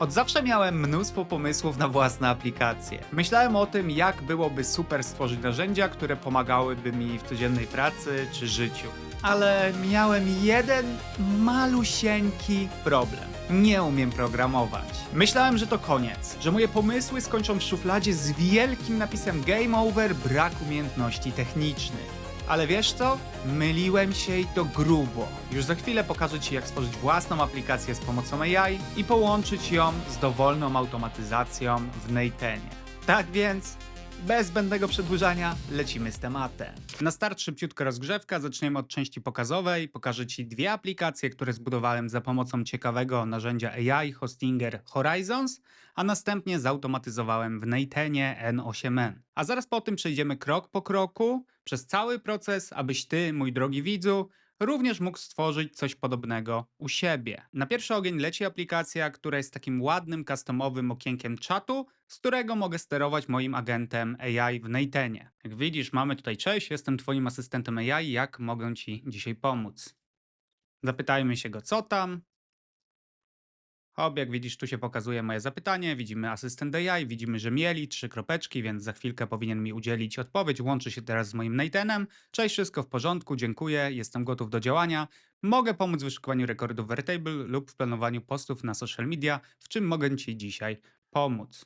Od zawsze miałem mnóstwo pomysłów na własne aplikacje. Myślałem o tym, jak byłoby super stworzyć narzędzia, które pomagałyby mi w codziennej pracy czy życiu. Ale miałem jeden malusieńki problem. Nie umiem programować. Myślałem, że to koniec, że moje pomysły skończą w szufladzie z wielkim napisem Game Over, brak umiejętności technicznych. Ale wiesz co? Myliłem się i to grubo. Już za chwilę pokażę Ci, jak stworzyć własną aplikację z pomocą AI i połączyć ją z dowolną automatyzacją w Neitenie. Tak więc, bez zbędnego przedłużania, lecimy z tematem. Na start szybciutka rozgrzewka, zaczniemy od części pokazowej. Pokażę Ci dwie aplikacje, które zbudowałem za pomocą ciekawego narzędzia AI Hostinger Horizons, a następnie zautomatyzowałem w Neitenie N8N. A zaraz po tym przejdziemy krok po kroku przez cały proces, abyś Ty, mój drogi widzu, również mógł stworzyć coś podobnego u siebie. Na pierwszy ogień leci aplikacja, która jest takim ładnym, customowym okienkiem czatu, z którego mogę sterować moim agentem AI w Neitenie. Jak widzisz, mamy tutaj cześć, jestem Twoim asystentem AI, jak mogę Ci dzisiaj pomóc? Zapytajmy się go, co tam. Hop, jak widzisz, tu się pokazuje moje zapytanie, widzimy asystent AI, widzimy, że mieli trzy kropeczki, więc za chwilkę powinien mi udzielić odpowiedź. Łączy się teraz z moim Natenem. Cześć, wszystko w porządku, dziękuję, jestem gotów do działania. Mogę pomóc w wyszukowaniu rekordów w Airtable lub w planowaniu postów na social media, w czym mogę Ci dzisiaj pomóc.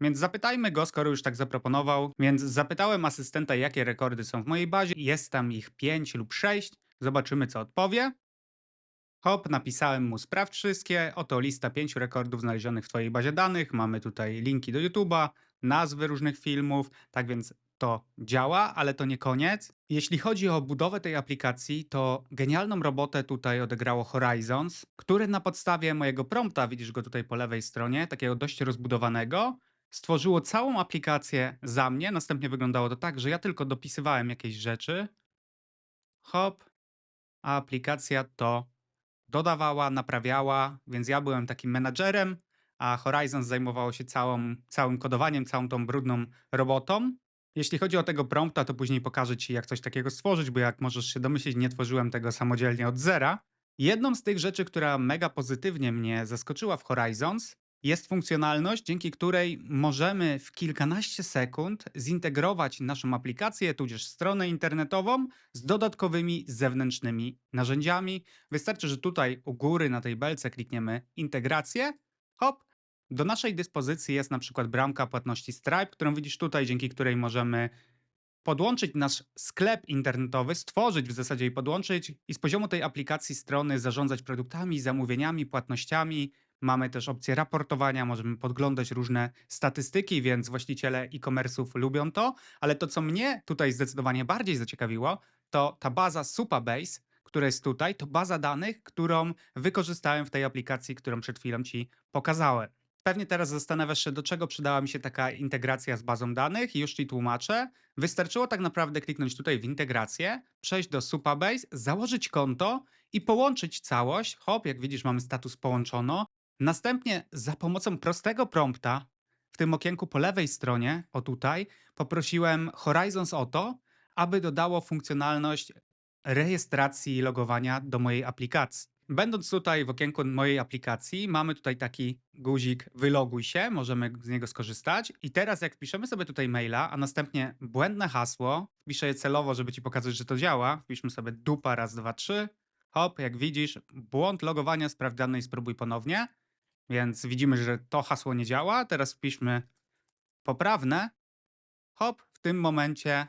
Więc zapytajmy go, skoro już tak zaproponował. Więc zapytałem asystenta, jakie rekordy są w mojej bazie. Jest tam ich 5 lub 6. Zobaczymy, co odpowie. Hop, napisałem mu sprawdź wszystkie. Oto lista pięciu rekordów znalezionych w Twojej bazie danych. Mamy tutaj linki do YouTube'a, nazwy różnych filmów, tak więc to działa, ale to nie koniec. Jeśli chodzi o budowę tej aplikacji, to genialną robotę tutaj odegrało Horizons, który na podstawie mojego prompta, widzisz go tutaj po lewej stronie, takiego dość rozbudowanego, stworzyło całą aplikację za mnie. Następnie wyglądało to tak, że ja tylko dopisywałem jakieś rzeczy. Hop, a aplikacja to dodawała, naprawiała, więc ja byłem takim menadżerem, a Horizon zajmowało się całą, całym kodowaniem, całą tą brudną robotą. Jeśli chodzi o tego prompta, to później pokażę Ci, jak coś takiego stworzyć, bo jak możesz się domyślić, nie tworzyłem tego samodzielnie od zera. Jedną z tych rzeczy, która mega pozytywnie mnie zaskoczyła w Horizons, jest funkcjonalność, dzięki której możemy w kilkanaście sekund zintegrować naszą aplikację, tudzież stronę internetową z dodatkowymi zewnętrznymi narzędziami. Wystarczy, że tutaj u góry na tej belce klikniemy integrację. Hop, do naszej dyspozycji jest na przykład bramka płatności Stripe, którą widzisz tutaj, dzięki której możemy podłączyć nasz sklep internetowy, stworzyć w zasadzie i podłączyć i z poziomu tej aplikacji strony zarządzać produktami, zamówieniami, płatnościami. Mamy też opcję raportowania, możemy podglądać różne statystyki, więc właściciele e-commerce'ów lubią to, ale to co mnie tutaj zdecydowanie bardziej zaciekawiło, to ta baza Supabase, która jest tutaj, to baza danych, którą wykorzystałem w tej aplikacji, którą przed chwilą Ci pokazałem. Pewnie teraz zastanawiasz się, do czego przydała mi się taka integracja z bazą danych i już Ci tłumaczę. Wystarczyło tak naprawdę kliknąć tutaj w integrację, przejść do Supabase, założyć konto i połączyć całość. Hop, jak widzisz mamy status połączono. Następnie za pomocą prostego prompta w tym okienku po lewej stronie, o tutaj, poprosiłem Horizons o to, aby dodało funkcjonalność rejestracji i logowania do mojej aplikacji. Będąc tutaj w okienku mojej aplikacji, mamy tutaj taki guzik wyloguj się, możemy z niego skorzystać. I teraz jak wpiszemy sobie tutaj maila, a następnie błędne hasło, wpiszę je celowo, żeby ci pokazać, że to działa, wpiszmy sobie dupa raz, dwa, trzy, hop, jak widzisz, błąd logowania sprawdzany i spróbuj ponownie. Więc widzimy, że to hasło nie działa. Teraz wpiszmy poprawne. Hop, w tym momencie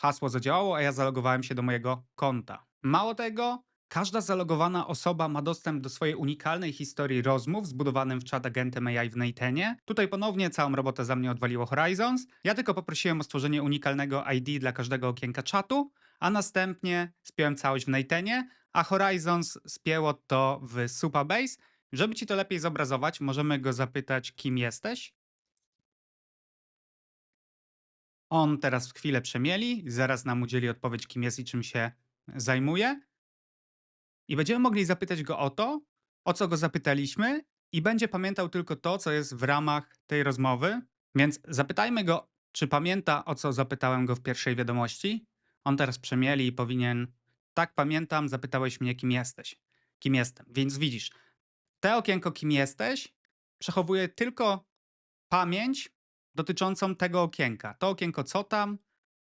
hasło zadziałało, a ja zalogowałem się do mojego konta. Mało tego, każda zalogowana osoba ma dostęp do swojej unikalnej historii rozmów zbudowanym w chat agentem AI w Neitenie. Tutaj ponownie całą robotę za mnie odwaliło Horizons. Ja tylko poprosiłem o stworzenie unikalnego ID dla każdego okienka czatu, a następnie spiąłem całość w Neitenie, a Horizons spięło to w Supabase. Żeby ci to lepiej zobrazować, możemy go zapytać, kim jesteś. On teraz chwilę przemieli, zaraz nam udzieli odpowiedź, kim jest i czym się zajmuje. I będziemy mogli zapytać go o to, o co go zapytaliśmy, i będzie pamiętał tylko to, co jest w ramach tej rozmowy. Więc zapytajmy go, czy pamięta, o co zapytałem go w pierwszej wiadomości. On teraz przemieli i powinien. Tak, pamiętam, zapytałeś mnie, kim jesteś. Kim jestem. Więc widzisz, te okienko, kim jesteś, przechowuje tylko pamięć dotyczącą tego okienka. To okienko, co tam,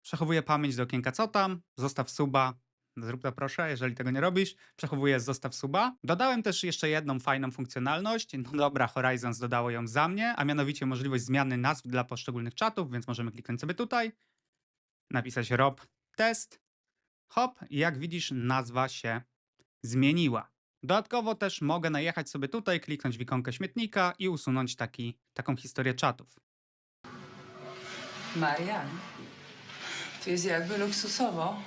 przechowuje pamięć do okienka, co tam, zostaw suba. Zrób to proszę, jeżeli tego nie robisz. Przechowuje zostaw suba. Dodałem też jeszcze jedną fajną funkcjonalność. No dobra, Horizons dodało ją za mnie, a mianowicie możliwość zmiany nazw dla poszczególnych czatów, więc możemy kliknąć sobie tutaj, napisać rob test, hop i jak widzisz nazwa się zmieniła. Dodatkowo też mogę najechać sobie tutaj, kliknąć w ikonkę śmietnika i usunąć taki, taką historię czatów. Marian, tu jest jakby luksusowo.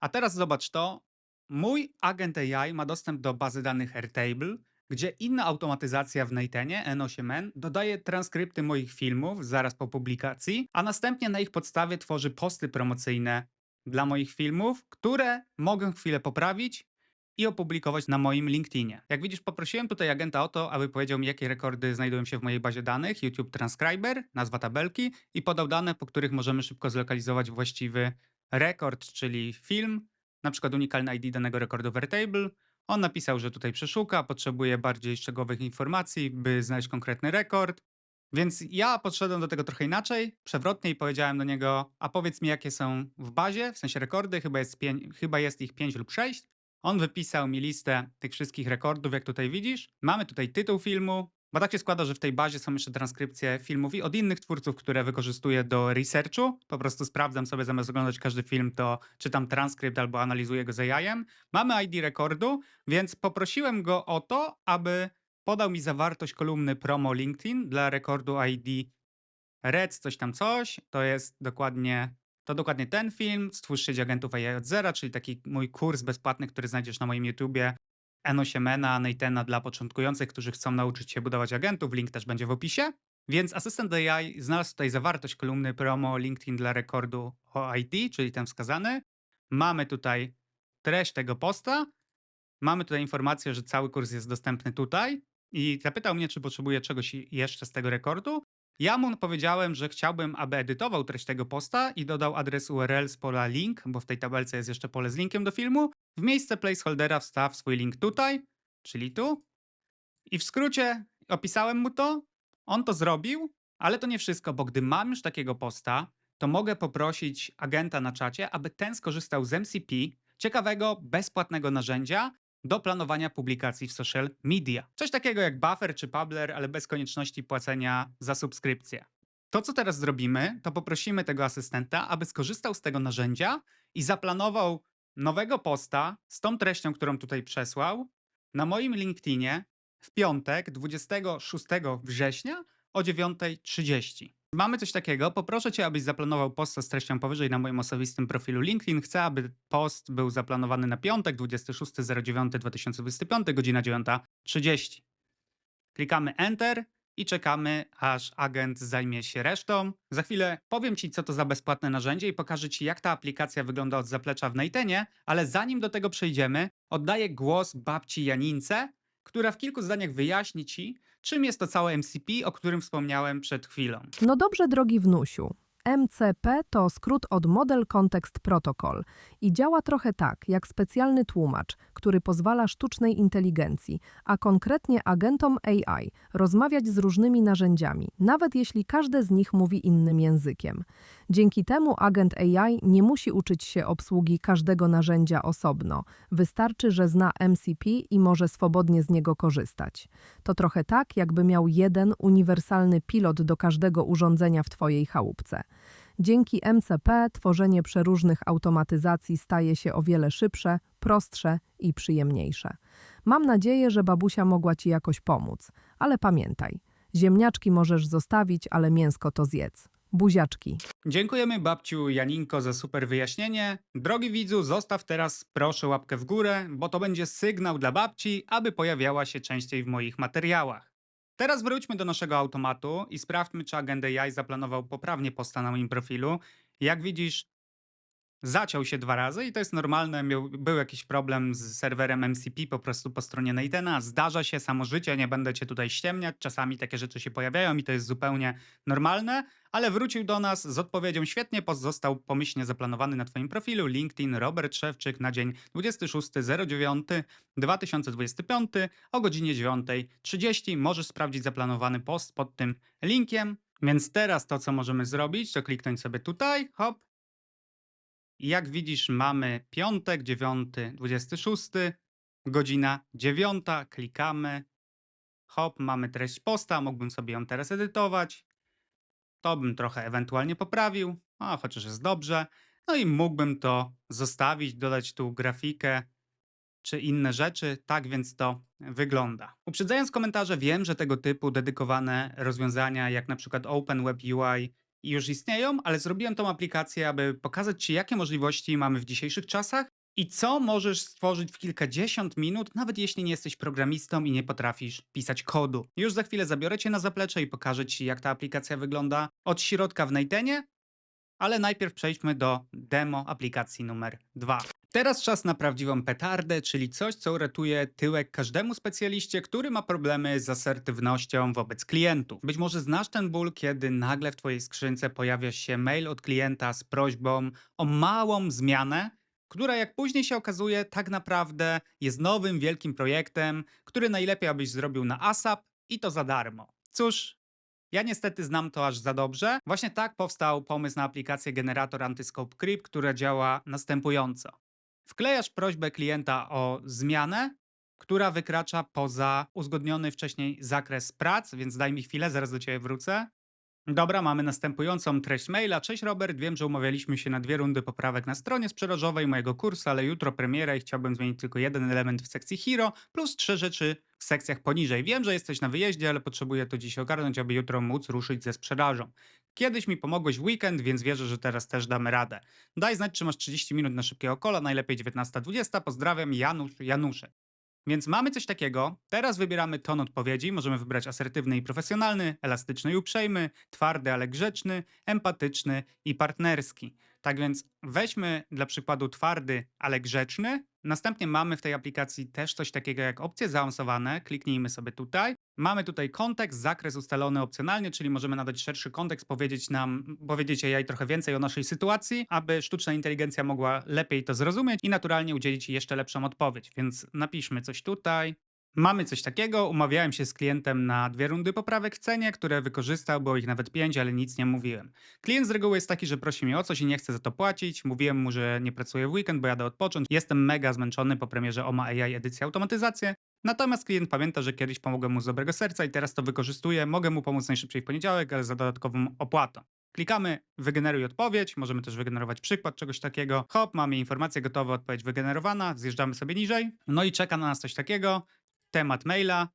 A teraz zobacz to. Mój agent AI ma dostęp do bazy danych Airtable, gdzie inna automatyzacja w Neitenie N8N dodaje transkrypty moich filmów zaraz po publikacji, a następnie na ich podstawie tworzy posty promocyjne dla moich filmów, które mogę chwilę poprawić i opublikować na moim LinkedInie. Jak widzisz, poprosiłem tutaj agenta o to, aby powiedział mi, jakie rekordy znajdują się w mojej bazie danych, YouTube Transcriber, nazwa tabelki i podał dane, po których możemy szybko zlokalizować właściwy rekord, czyli film, na przykład unikalny ID danego rekordu w Airtable. On napisał, że tutaj przeszuka, potrzebuje bardziej szczegółowych informacji, by znaleźć konkretny rekord. Więc ja podszedłem do tego trochę inaczej, przewrotnie i powiedziałem do niego, a powiedz mi jakie są w bazie, w sensie rekordy, chyba jest, chyba jest ich 5 lub 6. On wypisał mi listę tych wszystkich rekordów, jak tutaj widzisz. Mamy tutaj tytuł filmu, bo tak się składa, że w tej bazie są jeszcze transkrypcje filmów i od innych twórców, które wykorzystuję do researchu. Po prostu sprawdzam sobie, zamiast oglądać każdy film, to czytam transkrypt albo analizuję go z AI-em. Mamy ID rekordu, więc poprosiłem go o to, aby podał mi zawartość kolumny promo LinkedIn dla rekordu ID Rec coś tam coś. To jest dokładnie to dokładnie ten film. Stwórz sieć agentów AI od zera, czyli taki mój kurs bezpłatny, który znajdziesz na moim YouTubie. N8N, Neitena dla początkujących, którzy chcą nauczyć się budować agentów. Link też będzie w opisie. Więc asystent AI znalazł tutaj zawartość kolumny promo LinkedIn dla rekordu OID, czyli ten wskazany. Mamy tutaj treść tego posta. Mamy tutaj informację, że cały kurs jest dostępny tutaj. I zapytał mnie, czy potrzebuję czegoś jeszcze z tego rekordu. Ja mu powiedziałem, że chciałbym, aby edytował treść tego posta i dodał adres URL z pola link, bo w tej tabelce jest jeszcze pole z linkiem do filmu. W miejsce placeholdera wstaw swój link tutaj, czyli tu. I w skrócie opisałem mu to, on to zrobił, ale to nie wszystko, bo gdy mam już takiego posta, to mogę poprosić agenta na czacie, aby ten skorzystał z MCP, ciekawego, bezpłatnego narzędzia do planowania publikacji w social media. Coś takiego jak Buffer czy Publer, ale bez konieczności płacenia za subskrypcję. To, co teraz zrobimy, to poprosimy tego asystenta, aby skorzystał z tego narzędzia i zaplanował nowego posta z tą treścią, którą tutaj przesłał, na moim LinkedInie w piątek, 26 września o 9.30. Mamy coś takiego. Poproszę Cię, abyś zaplanował posta z treścią powyżej na moim osobistym profilu LinkedIn. Chcę, aby post był zaplanowany na piątek, 26.09.2025, godzina 9.30. Klikamy Enter i czekamy, aż agent zajmie się resztą. Za chwilę powiem Ci, co to za bezpłatne narzędzie i pokażę Ci, jak ta aplikacja wygląda od zaplecza w Neitenie, ale zanim do tego przejdziemy, oddaję głos babci Janince, która w kilku zdaniach wyjaśni Ci, czym jest to całe MCP, o którym wspomniałem przed chwilą. No dobrze, drogi wnusiu. MCP to skrót od Model Context Protocol i działa trochę tak, jak specjalny tłumacz, który pozwala sztucznej inteligencji, a konkretnie agentom AI, rozmawiać z różnymi narzędziami, nawet jeśli każde z nich mówi innym językiem. Dzięki temu agent AI nie musi uczyć się obsługi każdego narzędzia osobno. Wystarczy, że zna MCP i może swobodnie z niego korzystać. To trochę tak, jakby miał jeden uniwersalny pilot do każdego urządzenia w Twojej chałupce. Dzięki MCP tworzenie przeróżnych automatyzacji staje się o wiele szybsze, prostsze i przyjemniejsze. Mam nadzieję, że babusia mogła Ci jakoś pomóc, ale pamiętaj, ziemniaczki możesz zostawić, ale mięsko to zjedz. Buziaczki. Dziękujemy babciu Janinko za super wyjaśnienie. Drogi widzu, zostaw teraz proszę łapkę w górę, bo to będzie sygnał dla babci, aby pojawiała się częściej w moich materiałach. Teraz wróćmy do naszego automatu i sprawdźmy, czy agent AI zaplanował poprawnie posta na moim profilu. Jak widzisz, zaciął się dwa razy i to jest normalne. Miał, był jakiś problem z serwerem MCP po prostu po stronie Nathana. Zdarza się samo życie, nie będę cię tutaj ściemniać. Czasami takie rzeczy się pojawiają i to jest zupełnie normalne, ale wrócił do nas z odpowiedzią świetnie. Post został pomyślnie zaplanowany na twoim profilu LinkedIn Robert Szewczyk na dzień 26.09.2025 o godzinie 9.30. Możesz sprawdzić zaplanowany post pod tym linkiem. Więc teraz to, co możemy zrobić, to kliknąć sobie tutaj, hop, jak widzisz, mamy piątek, 9, 26, godzina 9, klikamy. Hop, mamy treść posta, mógłbym sobie ją teraz edytować. To bym trochę ewentualnie poprawił, a chociaż jest dobrze. No i mógłbym to zostawić, dodać tu grafikę czy inne rzeczy. Tak więc to wygląda. Uprzedzając komentarze, wiem, że tego typu dedykowane rozwiązania, jak na przykład Open Web UI, już istnieją, ale zrobiłem tą aplikację, aby pokazać Ci, jakie możliwości mamy w dzisiejszych czasach i co możesz stworzyć w kilkadziesiąt minut, nawet jeśli nie jesteś programistą i nie potrafisz pisać kodu. Już za chwilę zabiorę Cię na zaplecze i pokażę Ci, jak ta aplikacja wygląda od środka w Nathanie, ale najpierw przejdźmy do demo aplikacji numer 2. Teraz czas na prawdziwą petardę, czyli coś, co uratuje tyłek każdemu specjaliście, który ma problemy z asertywnością wobec klientów. Być może znasz ten ból, kiedy nagle w Twojej skrzynce pojawia się mail od klienta z prośbą o małą zmianę, która jak później się okazuje, tak naprawdę jest nowym, wielkim projektem, który najlepiej abyś zrobił na ASAP i to za darmo. Cóż, ja niestety znam to aż za dobrze. Właśnie tak powstał pomysł na aplikację generator Antyscope Crypt, która działa następująco. Wklejasz prośbę klienta o zmianę, która wykracza poza uzgodniony wcześniej zakres prac, więc daj mi chwilę, zaraz do ciebie wrócę. Dobra, mamy następującą treść maila. Cześć Robert, wiem, że umawialiśmy się na dwie rundy poprawek na stronie sprzedażowej mojego kursu, ale jutro premiera i chciałbym zmienić tylko jeden element w sekcji Hero, plus trzy rzeczy w sekcjach poniżej. Wiem, że jesteś na wyjeździe, ale potrzebuję to dziś ogarnąć, aby jutro móc ruszyć ze sprzedażą. Kiedyś mi pomogłeś w weekend, więc wierzę, że teraz też damy radę. Daj znać, czy masz 30 minut na szybkiego kola, najlepiej 19.20. Pozdrawiam, Janusz Januszek. Więc mamy coś takiego. Teraz wybieramy ton odpowiedzi. Możemy wybrać asertywny i profesjonalny, elastyczny i uprzejmy, twardy, ale grzeczny, empatyczny i partnerski. Tak więc weźmy dla przykładu twardy, ale grzeczny. Następnie mamy w tej aplikacji też coś takiego jak opcje zaawansowane. Kliknijmy sobie tutaj. Mamy tutaj kontekst, zakres ustalony opcjonalnie, czyli możemy nadać szerszy kontekst, powiedzieć nam, powiedzieć AI trochę więcej o naszej sytuacji, aby sztuczna inteligencja mogła lepiej to zrozumieć i naturalnie udzielić jeszcze lepszą odpowiedź. Więc napiszmy coś tutaj. Mamy coś takiego, umawiałem się z klientem na dwie rundy poprawek w cenie, które wykorzystał, było ich nawet pięć, ale nic nie mówiłem. Klient z reguły jest taki, że prosi mnie o coś i nie chce za to płacić. Mówiłem mu, że nie pracuję w weekend, bo jadę odpocząć. Jestem mega zmęczony po premierze OMA AI edycji automatyzację. Natomiast klient pamięta, że kiedyś pomogłem mu z dobrego serca i teraz to wykorzystuję. Mogę mu pomóc najszybciej w poniedziałek, ale za dodatkową opłatą. Klikamy wygeneruj odpowiedź, możemy też wygenerować przykład czegoś takiego. Hop, mamy informację gotowa, odpowiedź wygenerowana, zjeżdżamy sobie niżej. No i czeka na nas coś takiego. Temat maila,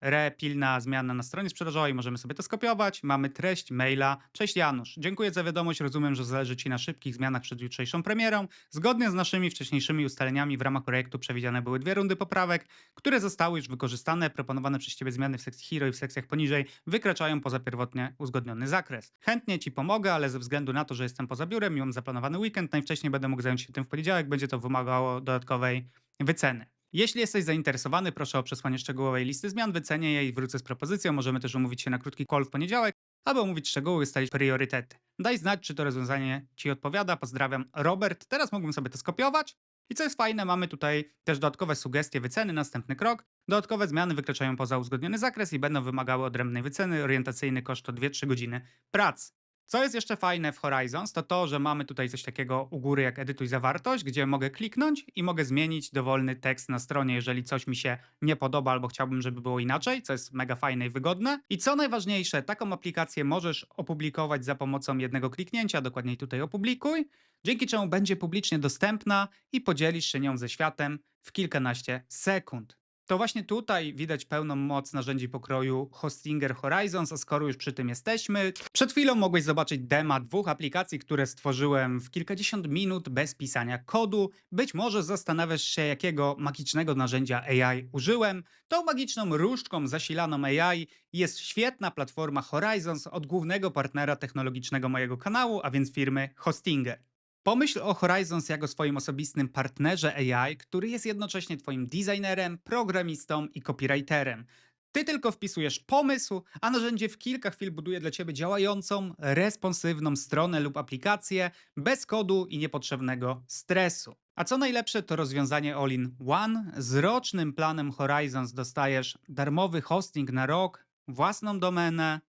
re pilna zmiana na stronie sprzedażowej, możemy sobie to skopiować. Mamy treść maila. Cześć Janusz, dziękuję za wiadomość. Rozumiem, że zależy Ci na szybkich zmianach przed jutrzejszą premierą. Zgodnie z naszymi wcześniejszymi ustaleniami w ramach projektu przewidziane były dwie rundy poprawek, które zostały już wykorzystane. Proponowane przez Ciebie zmiany w sekcji Hero i w sekcjach poniżej wykraczają poza pierwotnie uzgodniony zakres. Chętnie Ci pomogę, ale ze względu na to, że jestem poza biurem i mam zaplanowany weekend, najwcześniej będę mógł zająć się tym w poniedziałek, będzie to wymagało dodatkowej wyceny. Jeśli jesteś zainteresowany, proszę o przesłanie szczegółowej listy zmian, wycenię je i wrócę z propozycją. Możemy też umówić się na krótki call w poniedziałek, aby omówić szczegóły i ustalić priorytety. Daj znać, czy to rozwiązanie Ci odpowiada. Pozdrawiam, Robert. Teraz mógłbym sobie to skopiować. I co jest fajne, mamy tutaj też dodatkowe sugestie wyceny, następny krok. Dodatkowe zmiany wykraczają poza uzgodniony zakres i będą wymagały odrębnej wyceny. Orientacyjny koszt to 2-3 godziny pracy. Co jest jeszcze fajne w Horizons, to to, że mamy tutaj coś takiego u góry jak edytuj zawartość, gdzie mogę kliknąć i mogę zmienić dowolny tekst na stronie, jeżeli coś mi się nie podoba albo chciałbym, żeby było inaczej, co jest mega fajne i wygodne. I co najważniejsze, taką aplikację możesz opublikować za pomocą jednego kliknięcia, dokładniej tutaj opublikuj, dzięki czemu będzie publicznie dostępna i podzielisz się nią ze światem w kilkanaście sekund. To właśnie tutaj widać pełną moc narzędzi pokroju Hostinger Horizons, a skoro już przy tym jesteśmy, przed chwilą mogłeś zobaczyć dema dwóch aplikacji, które stworzyłem w kilkadziesiąt minut bez pisania kodu. Być może zastanawiasz się, jakiego magicznego narzędzia AI użyłem. Tą magiczną różdżką zasilaną AI jest świetna platforma Horizons od głównego partnera technologicznego mojego kanału, a więc firmy Hostinger. Pomyśl o Horizons jako swoim osobistym partnerze AI, który jest jednocześnie twoim designerem, programistą i copywriterem. Ty tylko wpisujesz pomysł, a narzędzie w kilka chwil buduje dla ciebie działającą, responsywną stronę lub aplikację bez kodu i niepotrzebnego stresu. A co najlepsze, to rozwiązanie all-in-one. Z rocznym planem Horizons dostajesz darmowy hosting na rok, własną domenę,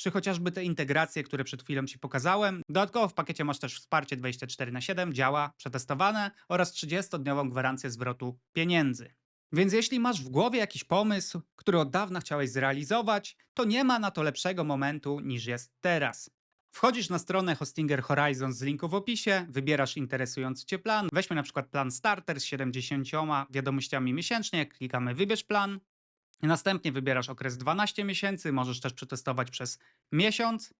czy chociażby te integracje, które przed chwilą Ci pokazałem. Dodatkowo w pakiecie masz też wsparcie 24 na 7, działa, przetestowane oraz 30-dniową gwarancję zwrotu pieniędzy. Więc jeśli masz w głowie jakiś pomysł, który od dawna chciałeś zrealizować, to nie ma na to lepszego momentu niż jest teraz. Wchodzisz na stronę Hostinger Horizon z linku w opisie, wybierasz interesujący Cię plan. Weźmy na przykład plan starter z 70 wiadomościami miesięcznie, klikamy wybierz plan. Następnie wybierasz okres 12 miesięcy, możesz też przetestować przez miesiąc.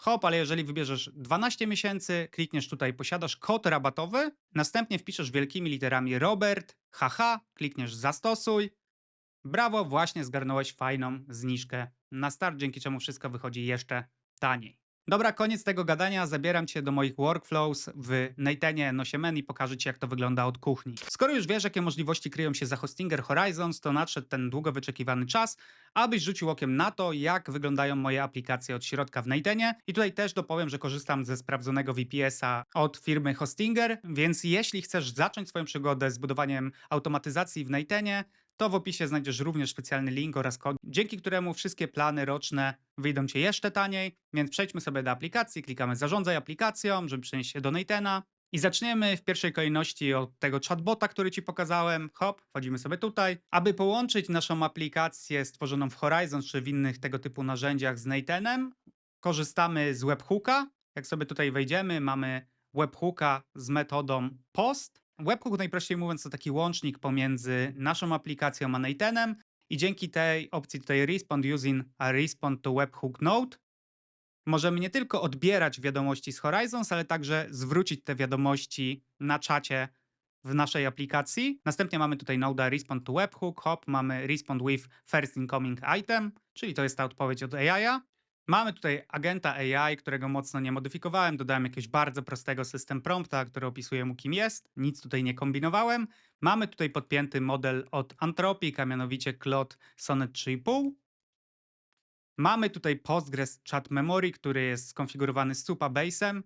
Hop, ale jeżeli wybierzesz 12 miesięcy, klikniesz tutaj posiadasz kod rabatowy, następnie wpiszesz wielkimi literami Robert, haha, klikniesz zastosuj. Brawo, właśnie zgarnąłeś fajną zniżkę na start, dzięki czemu wszystko wychodzi jeszcze taniej. Dobra, koniec tego gadania. Zabieram cię do moich workflows w Neitenie Nosiemen i pokażę ci, jak to wygląda od kuchni. Skoro już wiesz, jakie możliwości kryją się za Hostinger Horizons, to nadszedł ten długo wyczekiwany czas, abyś rzucił okiem na to, jak wyglądają moje aplikacje od środka w Neitenie. I tutaj też dopowiem, że korzystam ze sprawdzonego VPS-a od firmy Hostinger, więc jeśli chcesz zacząć swoją przygodę z budowaniem automatyzacji w Neitenie, to w opisie znajdziesz również specjalny link oraz kod, dzięki któremu wszystkie plany roczne wyjdą Cię jeszcze taniej. Więc przejdźmy sobie do aplikacji, klikamy zarządzaj aplikacją, żeby przenieść się do Neitena. I zaczniemy w pierwszej kolejności od tego chatbota, który Ci pokazałem. Hop, wchodzimy sobie tutaj. Aby połączyć naszą aplikację stworzoną w Horizon czy w innych tego typu narzędziach z Neitenem, korzystamy z webhooka. Jak sobie tutaj wejdziemy, mamy webhooka z metodą post. Webhook najprościej mówiąc to taki łącznik pomiędzy naszą aplikacją a Neitenem i dzięki tej opcji tutaj respond using a respond to webhook node możemy nie tylko odbierać wiadomości z Horizons, ale także zwrócić te wiadomości na czacie w naszej aplikacji. Następnie mamy tutaj noda respond to webhook, hop, mamy respond with first incoming item, czyli to jest ta odpowiedź od AI. Mamy tutaj agenta AI, którego mocno nie modyfikowałem. Dodałem jakiegoś bardzo prostego system prompta, który opisuje mu kim jest. Nic tutaj nie kombinowałem. Mamy tutaj podpięty model od Anthropic, a mianowicie Claude Sonnet 3,5. Mamy tutaj Postgres Chat Memory, który jest skonfigurowany z Supabase'em.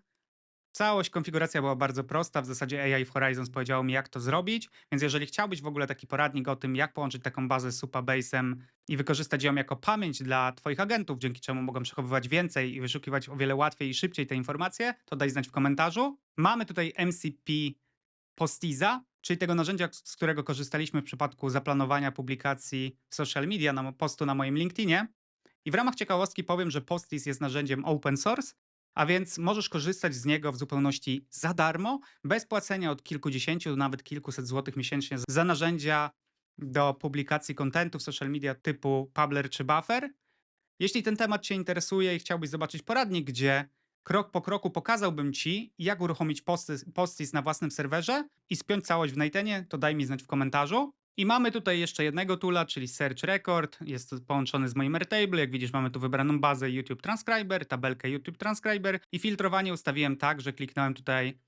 Całość konfiguracja była bardzo prosta. W zasadzie AI w Horizons powiedziało mi, jak to zrobić. Więc jeżeli chciałbyś w ogóle taki poradnik o tym, jak połączyć taką bazę z Supabase'em i wykorzystać ją jako pamięć dla Twoich agentów, dzięki czemu mogą przechowywać więcej i wyszukiwać o wiele łatwiej i szybciej te informacje, to daj znać w komentarzu. Mamy tutaj MCP Postiza, czyli tego narzędzia, z którego korzystaliśmy w przypadku zaplanowania publikacji w social media, na postu na moim LinkedInie. I w ramach ciekawostki powiem, że Postis jest narzędziem open source, a więc możesz korzystać z niego w zupełności za darmo, bez płacenia od kilkudziesięciu, nawet kilkuset złotych miesięcznie za narzędzia do publikacji kontentu w social media typu Publer czy Buffer. Jeśli ten temat Cię interesuje i chciałbyś zobaczyć poradnik, gdzie krok po kroku pokazałbym Ci, jak uruchomić Postis, Postis na własnym serwerze i spiąć całość w Neitenie, to daj mi znać w komentarzu. I mamy tutaj jeszcze jednego toola, czyli Search Record. Jest to połączony z moim Airtable. Jak widzisz, mamy tu wybraną bazę YouTube Transcriber, tabelkę YouTube Transcriber i filtrowanie ustawiłem tak, że kliknąłem tutaj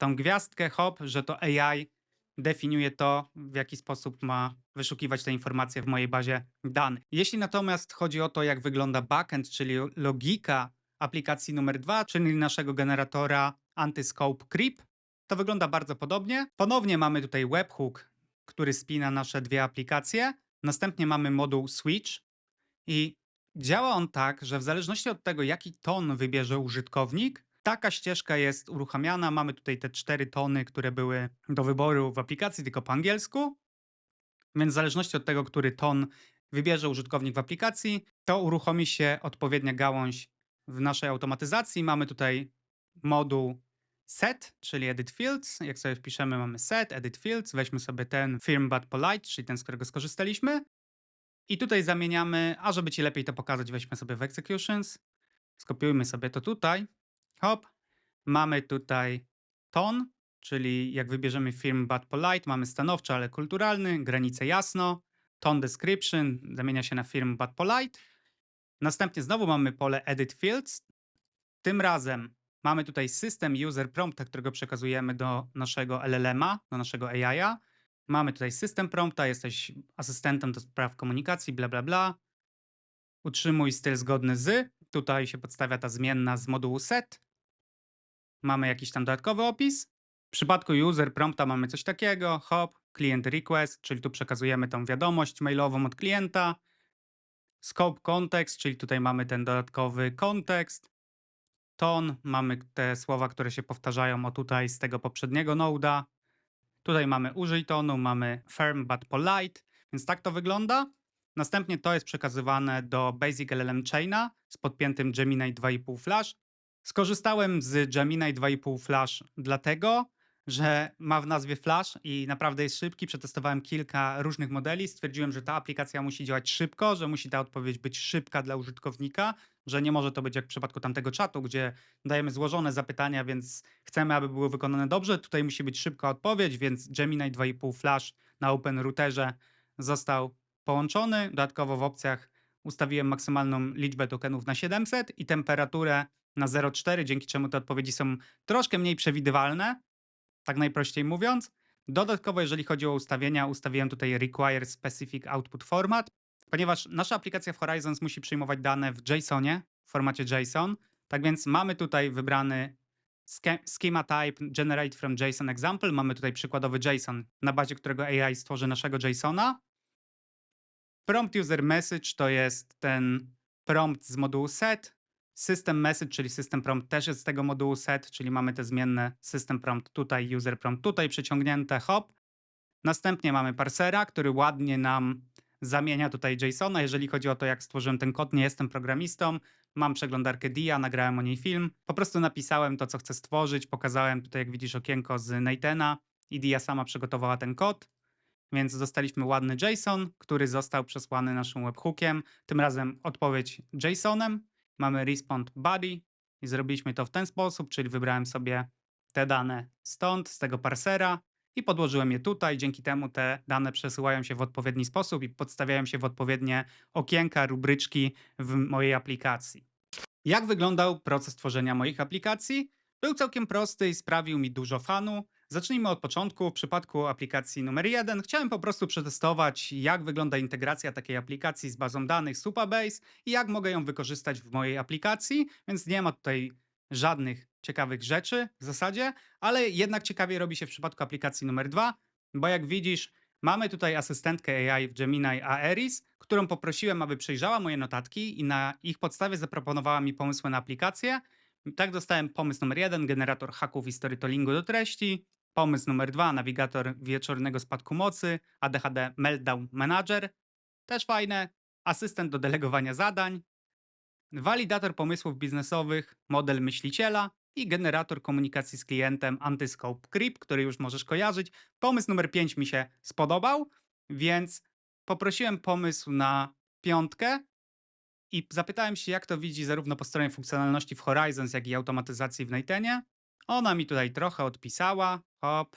tą gwiazdkę, hop, że to AI definiuje to, w jaki sposób ma wyszukiwać te informacje w mojej bazie danych. Jeśli natomiast chodzi o to, jak wygląda backend, czyli logika aplikacji numer dwa, czyli naszego generatora Antiscope Creep, to wygląda bardzo podobnie. Ponownie mamy tutaj webhook, który spina nasze dwie aplikacje. Następnie mamy moduł Switch i działa on tak, że w zależności od tego, jaki ton wybierze użytkownik, taka ścieżka jest uruchamiana. Mamy tutaj te cztery tony, które były do wyboru w aplikacji, tylko po angielsku. Więc w zależności od tego, który ton wybierze użytkownik w aplikacji, to uruchomi się odpowiednia gałąź w naszej automatyzacji. Mamy tutaj moduł set, czyli edit fields. Jak sobie wpiszemy, mamy set, edit fields. Weźmy sobie ten firm but polite, czyli ten, z którego skorzystaliśmy. I tutaj zamieniamy, a żeby ci lepiej to pokazać, weźmy sobie w executions. Skopiujmy sobie to tutaj. Hop. Mamy tutaj ton, czyli jak wybierzemy firm but polite, mamy stanowczy, ale kulturalny, granice jasno. Ton description zamienia się na firm but polite. Następnie znowu mamy pole edit fields. Tym razem Mamy tutaj system user prompta, którego przekazujemy do naszego LLM-a, do naszego AI-a. Mamy tutaj system prompta, jesteś asystentem do spraw komunikacji, bla bla bla. Utrzymuj styl zgodny z. Tutaj się podstawia ta zmienna z modułu set. Mamy jakiś tam dodatkowy opis. W przypadku user prompta mamy coś takiego, hop, client request, czyli tu przekazujemy tą wiadomość mailową od klienta. Scope context, czyli tutaj mamy ten dodatkowy kontekst. Ton, mamy te słowa, które się powtarzają o tutaj z tego poprzedniego noda. Tutaj mamy użyj tonu, mamy firm but polite, więc tak to wygląda. Następnie to jest przekazywane do Basic LLM Chaina z podpiętym Gemini 2.5 Flash. Skorzystałem z Gemini 2.5 Flash dlatego, że ma w nazwie Flash i naprawdę jest szybki. Przetestowałem kilka różnych modeli. Stwierdziłem, że ta aplikacja musi działać szybko, że musi ta odpowiedź być szybka dla użytkownika, że nie może to być jak w przypadku tamtego czatu, gdzie dajemy złożone zapytania, więc chcemy, aby były wykonane dobrze. Tutaj musi być szybka odpowiedź, więc Gemini 2.5 Flash na Open Routerze został połączony. Dodatkowo w opcjach ustawiłem maksymalną liczbę tokenów na 700 i temperaturę na 0,4, dzięki czemu te odpowiedzi są troszkę mniej przewidywalne, tak najprościej mówiąc. Dodatkowo, jeżeli chodzi o ustawienia, ustawiłem tutaj Require Specific Output Format, ponieważ nasza aplikacja w Horizons musi przyjmować dane w JSONie, w formacie JSON. Tak więc mamy tutaj wybrany schema type generate from JSON example. Mamy tutaj przykładowy JSON, na bazie którego AI stworzy naszego JSONa. Prompt user message to jest ten prompt z modułu set. System message, czyli system prompt też jest z tego modułu set, czyli mamy te zmienne system prompt tutaj, user prompt tutaj przyciągnięte, hop. Następnie mamy parsera, który ładnie nam zamienia tutaj JSONa. Jeżeli chodzi o to, jak stworzyłem ten kod, nie jestem programistą. Mam przeglądarkę DIA, nagrałem o niej film. Po prostu napisałem to, co chcę stworzyć. Pokazałem tutaj, jak widzisz, okienko z Natena i DIA sama przygotowała ten kod. Więc dostaliśmy ładny JSON, który został przesłany naszym webhookiem. Tym razem odpowiedź JSONem. Mamy respond body i zrobiliśmy to w ten sposób, czyli wybrałem sobie te dane stąd, z tego parsera i podłożyłem je tutaj. Dzięki temu te dane przesyłają się w odpowiedni sposób i podstawiają się w odpowiednie okienka, rubryczki w mojej aplikacji. Jak wyglądał proces tworzenia moich aplikacji? Był całkiem prosty i sprawił mi dużo fanu. Zacznijmy od początku. W przypadku aplikacji numer jeden chciałem po prostu przetestować, jak wygląda integracja takiej aplikacji z bazą danych Supabase i jak mogę ją wykorzystać w mojej aplikacji, więc nie ma tutaj żadnych ciekawych rzeczy w zasadzie, ale jednak ciekawie robi się w przypadku aplikacji numer dwa, bo jak widzisz, mamy tutaj asystentkę AI w Gemini Aeris, którą poprosiłem, aby przejrzała moje notatki i na ich podstawie zaproponowała mi pomysły na aplikację. Tak dostałem pomysł numer jeden, generator haków i storytellingu do treści. Pomysł numer dwa, nawigator wieczornego spadku mocy, ADHD Meltdown Manager. Też fajne. Asystent do delegowania zadań. Walidator pomysłów biznesowych, model myśliciela i generator komunikacji z klientem Antyscope Creep, który już możesz kojarzyć. Pomysł numer 5 mi się spodobał, więc poprosiłem pomysł na piątkę i zapytałem się, jak to widzi zarówno po stronie funkcjonalności w Horizons, jak i automatyzacji w Natenie. Ona mi tutaj trochę odpisała. Hop.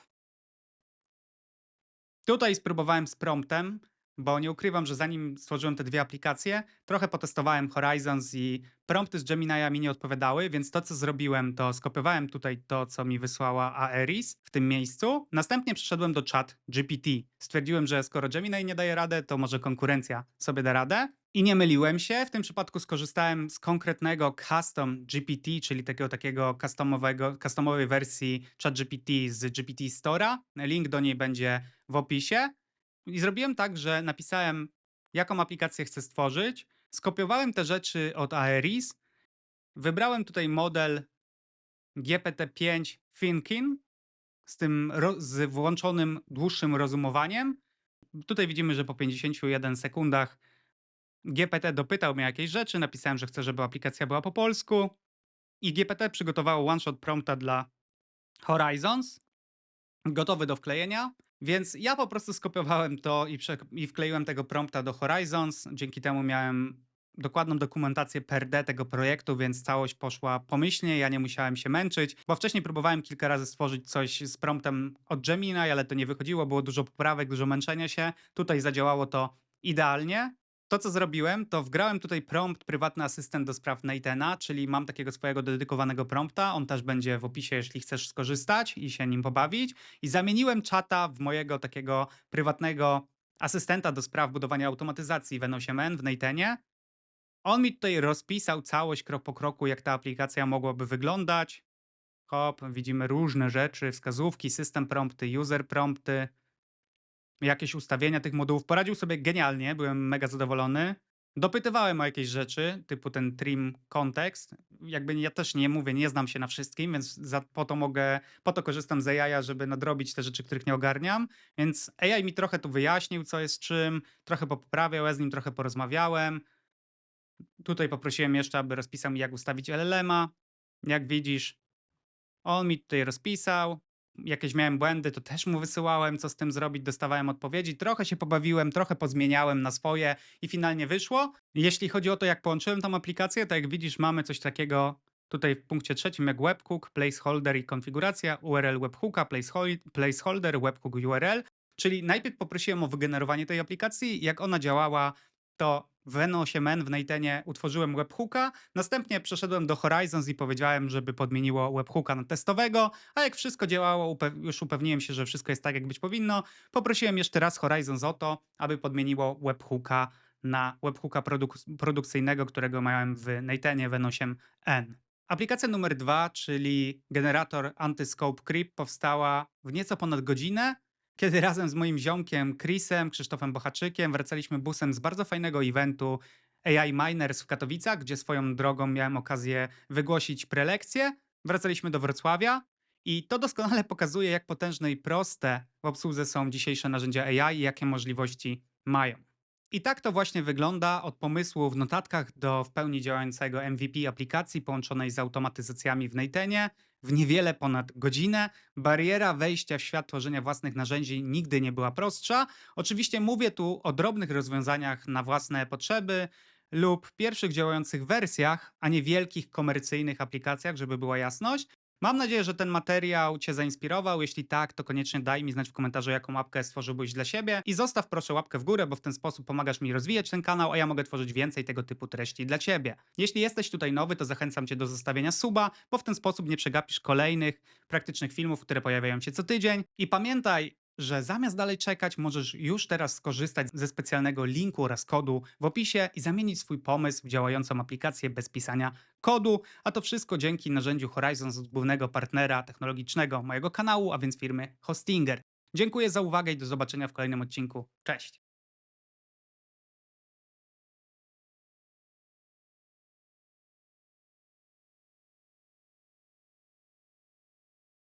Tutaj spróbowałem z promptem, bo nie ukrywam, że zanim stworzyłem te dwie aplikacje, trochę potestowałem Horizons i prompty z Gemini'a mi nie odpowiadały, więc to, co zrobiłem, to skopiowałem tutaj to, co mi wysłała Aeris w tym miejscu. Następnie przeszedłem do chat GPT. Stwierdziłem, że skoro Gemini nie daje radę, to może konkurencja sobie da radę. I nie myliłem się. W tym przypadku skorzystałem z konkretnego custom GPT, czyli takiego takiego customowego, customowej wersji ChatGPT z GPT Store'a. Link do niej będzie w opisie. I zrobiłem tak, że napisałem, jaką aplikację chcę stworzyć, skopiowałem te rzeczy od Aeris, wybrałem tutaj model GPT-5 Thinking z tym z włączonym dłuższym rozumowaniem. Tutaj widzimy, że po 51 sekundach GPT dopytał mnie jakieś rzeczy, napisałem, że chcę, żeby aplikacja była po polsku i GPT przygotowało one-shot prompta dla Horizons, gotowy do wklejenia. Więc ja po prostu skopiowałem to i, i wkleiłem tego prompta do Horizons. Dzięki temu miałem dokładną dokumentację per tego projektu, więc całość poszła pomyślnie, ja nie musiałem się męczyć, bo wcześniej próbowałem kilka razy stworzyć coś z promptem od Gemini, ale to nie wychodziło, było dużo poprawek, dużo męczenia się. Tutaj zadziałało to idealnie. To, co zrobiłem, to wgrałem tutaj prompt prywatny asystent do spraw Nathana, czyli mam takiego swojego dedykowanego prompta. On też będzie w opisie, jeśli chcesz skorzystać i się nim pobawić. I zamieniłem czata w mojego takiego prywatnego asystenta do spraw budowania automatyzacji w N8N w Nathanie. On mi tutaj rozpisał całość krok po kroku, jak ta aplikacja mogłaby wyglądać. Hop, widzimy różne rzeczy, wskazówki, system prompty, user prompty, jakieś ustawienia tych modułów. Poradził sobie genialnie, byłem mega zadowolony. Dopytywałem o jakieś rzeczy, typu ten trim kontekst. Jakby ja też nie mówię, nie znam się na wszystkim, więc za, po to mogę, po to korzystam z AI, żeby nadrobić te rzeczy, których nie ogarniam. Więc AI mi trochę tu wyjaśnił, co jest czym, trochę poprawiał, ja z nim trochę porozmawiałem. Tutaj poprosiłem jeszcze, aby rozpisał mi, jak ustawić LLM-a. Jak widzisz, on mi tutaj rozpisał. Jakieś miałem błędy, to też mu wysyłałem, co z tym zrobić, dostawałem odpowiedzi. Trochę się pobawiłem, trochę pozmieniałem na swoje i finalnie wyszło. Jeśli chodzi o to, jak połączyłem tą aplikację, to jak widzisz, mamy coś takiego tutaj w punkcie trzecim, jak webhook, placeholder i konfiguracja, URL webhooka, placehol- placeholder, webhook URL. Czyli najpierw poprosiłem o wygenerowanie tej aplikacji. Jak ona działała, to w N8N w Nathanie utworzyłem webhooka, następnie przeszedłem do Horizons i powiedziałem, żeby podmieniło webhooka na testowego, a jak wszystko działało, już upewniłem się, że wszystko jest tak, jak być powinno, poprosiłem jeszcze raz Horizons o to, aby podmieniło webhooka na webhooka produk- produkcyjnego, którego miałem w Nathanie w N8N. Aplikacja numer dwa, czyli generator Antiscope Creep powstała w nieco ponad godzinę, kiedy razem z moim ziomkiem Chrisem, Krzysztofem Bochaczykiem wracaliśmy busem z bardzo fajnego eventu AI Miners w Katowicach, gdzie swoją drogą miałem okazję wygłosić prelekcję. Wracaliśmy do Wrocławia i to doskonale pokazuje, jak potężne i proste w obsłudze są dzisiejsze narzędzia AI i jakie możliwości mają. I tak to właśnie wygląda od pomysłu w notatkach do w pełni działającego MVP aplikacji połączonej z automatyzacjami w Nathanie w niewiele ponad godzinę. Bariera wejścia w świat tworzenia własnych narzędzi nigdy nie była prostsza. Oczywiście mówię tu o drobnych rozwiązaniach na własne potrzeby lub pierwszych działających wersjach, a nie wielkich komercyjnych aplikacjach, żeby była jasność. Mam nadzieję, że ten materiał Cię zainspirował. Jeśli tak, to koniecznie daj mi znać w komentarzu, jaką łapkę stworzyłbyś dla siebie. I zostaw proszę łapkę w górę, bo w ten sposób pomagasz mi rozwijać ten kanał, a ja mogę tworzyć więcej tego typu treści dla Ciebie. Jeśli jesteś tutaj nowy, to zachęcam Cię do zostawienia suba, bo w ten sposób nie przegapisz kolejnych praktycznych filmów, które pojawiają się co tydzień. I pamiętaj, że zamiast dalej czekać, możesz już teraz skorzystać ze specjalnego linku oraz kodu w opisie i zamienić swój pomysł w działającą aplikację bez pisania kodu, a to wszystko dzięki narzędziu Horizons od głównego partnera technologicznego mojego kanału, a więc firmy Hostinger. Dziękuję za uwagę i do zobaczenia w kolejnym odcinku. Cześć!